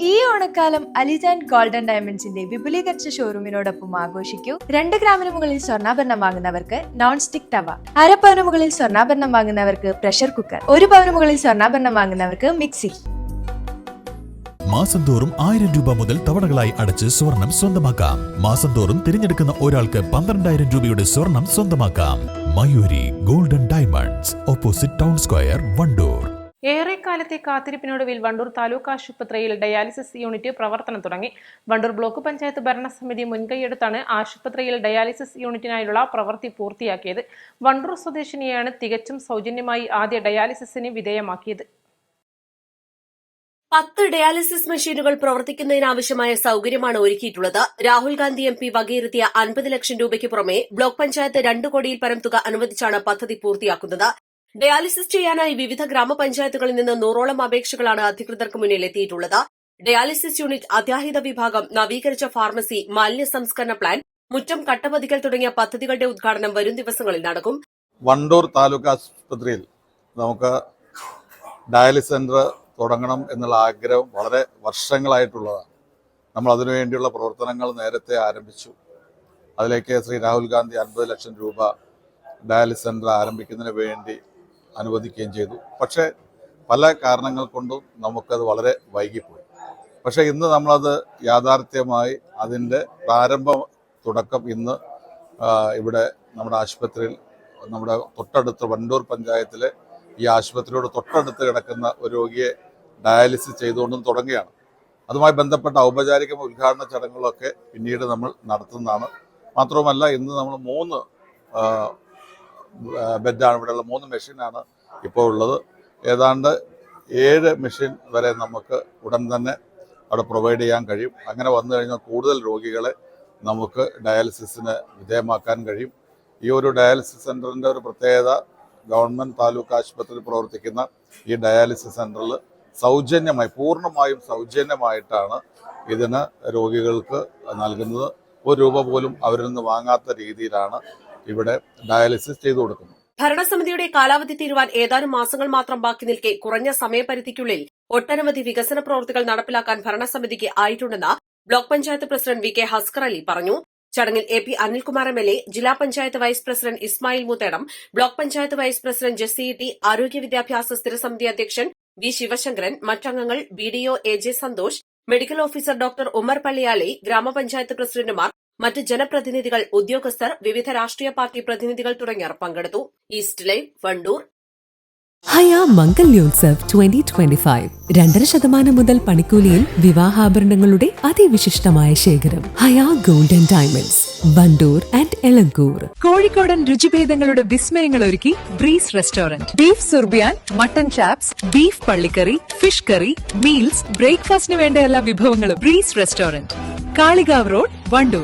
ഈ ഓണക്കാലം അലിജാൻ ഗോൾഡൻ ഡയമണ്ട്സിന്റെ വിപുലീകരിച്ച ഷോറൂമിനോടൊപ്പം ആഘോഷിക്കൂ. രണ്ട് ഗ്രാമിന് മുകളിൽ സ്വർണാഭരണം വാങ്ങുന്നവർക്ക് നോൺ സ്റ്റിക് തവ അര പവന് മുകളിൽ സ്വർണാഭരണം വാങ്ങുന്നവർക്ക് പ്രഷർ കുക്കർ ഒരു പവന് മുകളിൽ സ്വർണാഭരണം വാങ്ങുന്നവർക്ക് മിക്സി മാസം തോറും ആയിരം രൂപ മുതൽ തവണകളായി അടച്ച് സ്വർണം സ്വന്തമാക്കാം. മാസം തോറും തിരഞ്ഞെടുക്കുന്ന ഒരാൾക്ക് പന്ത്രണ്ടായിരം രൂപയുടെ സ്വർണം സ്വന്തമാക്കാം. Mayuri golden diamonds opposite town square Wandoor. ഏറെക്കാലത്തെ കാത്തിരിപ്പിനൊടുവിൽ വണ്ടൂർ താലൂക്ക് ആശുപത്രിയിൽ ഡയാലിസിസ് യൂണിറ്റ് പ്രവർത്തനം തുടങ്ങി. വണ്ടൂർ ബ്ലോക്ക് പഞ്ചായത്ത് ഭരണസമിതി മുൻകൈയെടുത്താണ് ആശുപത്രിയിൽ ഡയാലിസിസ് യൂണിറ്റിനായുള്ള പ്രവൃത്തി പൂർത്തിയാക്കിയത്. വണ്ടൂർ സ്വദേശിനിയാണ് തികച്ചും സൗജന്യമായി ആദ്യ ഡയാലിസിസിന് വിധേയമാക്കിയത്. പത്ത് ഡയാലിസിസ് മെഷീനുകൾ പ്രവർത്തിക്കുന്നതിനാവശ്യമായ സൌകര്യമാണ് ഒരുക്കിയിട്ടുള്ളത്. രാഹുൽ ഗാന്ധി എം പി വകയിരുത്തിയ അൻപത് ലക്ഷം രൂപയ്ക്ക് പുറമെ ബ്ലോക്ക് പഞ്ചായത്ത് രണ്ട് കോടിയിൽ പരം തുക അനുവദിച്ചാണ് പദ്ധതി പൂർത്തിയാക്കുന്നത്. ഡയാലിസിസ് ചെയ്യാനായി വിവിധ ഗ്രാമപഞ്ചായത്തുകളിൽ നിന്ന് നൂറോളം അപേക്ഷകളാണ് അധികൃതർക്ക് മുന്നിൽ എത്തിയിട്ടുള്ളത് ഡയാലിസിസ് യൂണിറ്റ് അത്യാഹിത വിഭാഗം നവീകരിച്ച ഫാർമസി മാലിന്യ സംസ്കരണ പ്ലാൻ മുറ്റം കട്ടപതിക്കൽ തുടങ്ങിയ പദ്ധതികളുടെ ഉദ്ഘാടനം വരും ദിവസങ്ങളിൽ നടക്കും. വണ്ടൂർ താലൂക്ക് ആശുപത്രിയിൽ നമുക്ക് ഡയാലിസ് സെന്റർ തുടങ്ങണം എന്നുള്ള ആഗ്രഹം വളരെ വർഷങ്ങളായിട്ടുള്ളതാണ്. നമ്മൾ അതിനുവേണ്ടിയുള്ള പ്രവർത്തനങ്ങൾ നേരത്തെ ആരംഭിച്ചു. അതിലേക്ക് ശ്രീ രാഹുൽ ഗാന്ധി അൻപത് ലക്ഷം രൂപ ഡയാലിസ് സെന്റർ ആരംഭിക്കുന്നതിന് വേണ്ടി അനുവദിക്കുകയും ചെയ്തു. പക്ഷേ പല കാരണങ്ങൾ കൊണ്ടും നമുക്കത് വളരെ വൈകിപ്പോയി. പക്ഷേ ഇന്ന് നമ്മളത് യാഥാർത്ഥ്യമായി അതിന്റെ പ്രാരംഭ തുടക്കം ഇന്ന് ഇവിടെ നമ്മുടെ ആശുപത്രിയിൽ നമ്മുടെ തൊട്ടടുത്ത് വണ്ടൂർ പഞ്ചായത്തിലെ ഈ ആശുപത്രിയോട് തൊട്ടടുത്ത് കിടക്കുന്ന ഒരു രോഗിയെ ഡയാലിസിസ് ചെയ്തുകൊണ്ടും തുടങ്ങുകയാണ്. അതുമായി ബന്ധപ്പെട്ട ഔപചാരിക ഉദ്ഘാടന ചടങ്ങുകളൊക്കെ പിന്നീട് നമ്മൾ നടത്തുന്നതാണ്. മാത്രവുമല്ല ഇന്ന് നമ്മൾ മൂന്ന് ബെഡാണ്. ഇവിടെയുള്ള മൂന്ന് മെഷീനാണ് ഇപ്പോൾ ഉള്ളത് ഏതാണ്ട് ഏഴ് മെഷീൻ വരെ നമുക്ക് ഉടൻ തന്നെ അവിടെ പ്രൊവൈഡ് ചെയ്യാൻ കഴിയും. അങ്ങനെ വന്നു കഴിഞ്ഞാൽ കൂടുതൽ രോഗികളെ നമുക്ക് ഡയാലിസിസിന് വിധേയമാക്കാൻ കഴിയും. ഈ ഒരു ഡയാലിസിസ് സെന്ററിന്റെ ഒരു പ്രത്യേകത ഗവൺമെന്റ് താലൂക്ക് ആശുപത്രിയിൽ പ്രവർത്തിക്കുന്ന ഈ ഡയാലിസിസ് സെന്ററിൽ സൗജന്യമായി പൂർണമായും സൗജന്യമായിട്ടാണ് ഇതിന് രോഗികൾക്ക് നൽകുന്നത്. ഒരു രൂപ പോലും അവരിൽ നിന്ന് വാങ്ങാത്ത രീതിയിലാണ് ഇവിടെ ഡയാലിസിസ് ചെയ്തു കൊടുക്കുന്നു. ഭരണസമിതിയുടെ കാലാവധി തീരുവാൻ ഏതാനും മാസങ്ങൾ മാത്രം ബാക്കി നിൽക്കെ കുറഞ്ഞ സമയപരിധിക്കുള്ളിൽ ഒട്ടനവധി വികസന പ്രവൃത്തികൾ നടപ്പിലാക്കാൻ ഭരണസമിതിക്ക് ആയിട്ടുണ്ടെന്ന് block panchayat president V K Haskar Ali പറഞ്ഞു. ചടങ്ങിൽ A P Anilkumar M L A ജില്ലാ panchayat vice president Ismail Muthedam block panchayat vice president Jessy T ആരോഗ്യ വിദ്യാഭ്യാസ സ്ഥിരസമിതി അധ്യക്ഷൻ V Sivasankaran മറ്റംഗങ്ങൾ B D O A J Santhosh medical officer doctor Umar Palliyali ഗ്രാമപഞ്ചായത്ത് പ്രസിഡന്റുമാർ മറ്റ് ജനപ്രതിനിധികൾ ഉദ്യോഗസ്ഥർ വിവിധ രാഷ്ട്രീയ പാർട്ടി പ്രതിനിധികൾ തുടങ്ങിയവർ പങ്കെടുത്തു. East live Wandoor. Haya Mangalyotsav twenty twenty five രണ്ടര ശതമാനം മുതൽ പണിക്കൂലിയിൽ വിവാഹാഭരണങ്ങളുടെ അതിവിശിഷ്ടമായ ശേഖരം. Haya golden diamonds Wandoor and Elankur. കോഴിക്കോടൻ രുചിഭേദങ്ങളുടെ വിസ്മയങ്ങൾ ഒരുക്കി ബ്രീസ് റെസ്റ്റോറന്റ്. ബീഫ് സുർബിയാൻ മട്ടൻ ചാപ്സ് ബീഫ് പള്ളിക്കറി ഫിഷ് കറി മീൽസ് ബ്രേക്ക്ഫാസ്റ്റിന് വേണ്ട എല്ലാ വിഭവങ്ങളും breeze restaurant. Kalikavu road Wandoor.